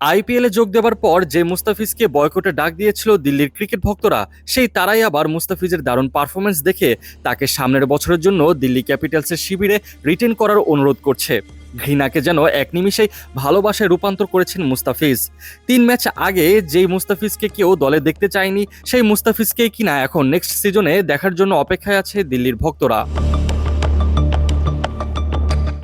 আইপিএলে যোগ দেওয়ার পর যে মুস্তাফিজকে বয়কটে ডাক দিয়েছিল দিল্লির ক্রিকেট ভক্তরা, সেই তারাই আবার মুস্তাফিজের দারুণ পারফরমেন্স দেখে তাকে সামনের বছরের জন্য দিল্লি ক্যাপিটালসের শিবিরে রিটেন করার অনুরোধ করছে। ঘৃণাকে যেন এক নিমিষেই ভালোবাসায় রূপান্তর করেছেন মুস্তাফিজ। তিন ম্যাচ আগে যেই মুস্তাফিজকে কেউ দলে দেখতে চায়নি, সেই মুস্তাফিজকেই কিনা এখন নেক্সট সিজনে দেখার জন্য অপেক্ষায় আছে দিল্লির ভক্তরা।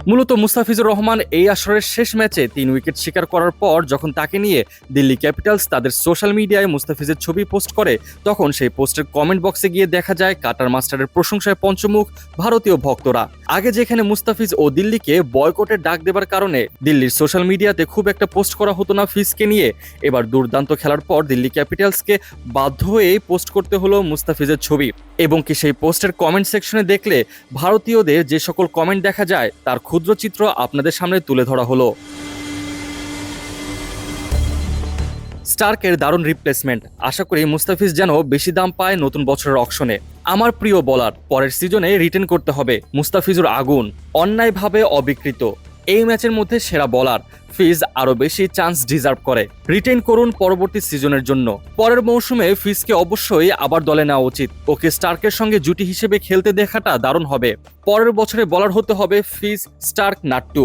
মূলত মুস্তাফিজুর রহমান এই আসরের শেষ ম্যাচে তিন উইকেট শিকার করার পর যখন তাকে নিয়ে দিল্লি ক্যাপিটালস তাদের সোশ্যাল মিডিয়ায় মুস্তাফিজের ছবি পোস্ট করে, তখন সেই পোস্টের কমেন্ট বক্সে গিয়ে দেখা যায় কাটার মাস্টারের প্রশংসায় পঞ্চমুখ ভারতীয় ভক্তরা। আগে যেখানে মুস্তাফিজ ও দিল্লিকে বয়কটের ডাক দেবার কারণে দিল্লির সোশ্যাল মিডিয়াতে খুব একটা পোস্ট করা হতো না ফিজকে নিয়ে, এবার দুর্দান্ত খেলার পর দিল্লি ক্যাপিটালসকে বাধ্য হয়েই পোস্ট করতে হলো মুস্তাফিজের ছবি। এবং কি সেই পোস্টের কমেন্ট সেকশনে দেখলে ভারতীয়দের যে সকল কমেন্ট দেখা যায়, তার ক্ষুদ্র চিত্র আপনাদের সামনে তুলে ধরা হলো। স্টার্কের দারুণ রিপ্লেসমেন্ট আশা করি মুস্তাফিজ যেন বেশি দাম পায় নতুন বছরের অকশনে। আমার প্রিয় বলার পরের সিজনে রিটেন করতে হবে মুস্তাফিজুর আগুন। অন্যায়ভাবে অবিকৃত। এই ম্যাচের মধ্যে সেরা বলার ফিজ আরও বেশি চান্স ডিজার্ভ করে। রিটেন করুন পরবর্তী সিজনের জন্য। পরের মৌসুমে ফিজকে অবশ্যই আবার দলে নেওয়া উচিত। ওকে স্টার্কের সঙ্গে জুটি হিসেবে খেলতে দেখাটা দারুণ হবে। পরের বছরে বলার হতে হবে ফিজ স্টার্ক নাট্টু।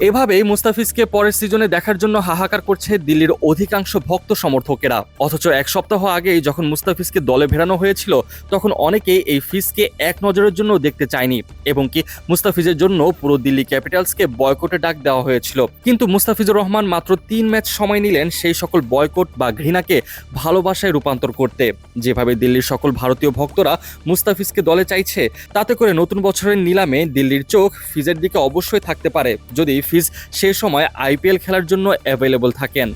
এভাবেই মুস্তাফিজকে পরের সিজনে দেখার জন্য হাহাকার করছে দিল্লির অধিকাংশ ভক্ত সমর্থকেরা। অথচ এক সপ্তাহ আগেই যখন মুস্তাফিজকে দলে ভেড়ানো হয়েছিল, তখন অনেকেই এই ফিজকে এক নজরের জন্য দেখতে চায়নি। এবং কি মুস্তাফিজের জন্য পুরো দিল্লি ক্যাপিটালসকে বয়কটে ডাক দেওয়া হয়েছিল। কিন্তু মুস্তাফিজুর রহমান মাত্র তিন ম্যাচ সময় নিলেন সেই সকল বয়কট বা ঘৃণাকে ভালোবাসায় রূপান্তর করতে। যেভাবে দিল্লির সকল ভারতীয় ভক্তরা মুস্তাফিজকে দলে চাইছে, তাতে করে নতুন বছরের নিলামে দিল্লির চোখ ফিজের দিকে অবশ্যই থাকতে পারে। যদি ফিজ সেই সময় আইপিএল খেলার জন্য অ্যাভেলেবল থাকেন।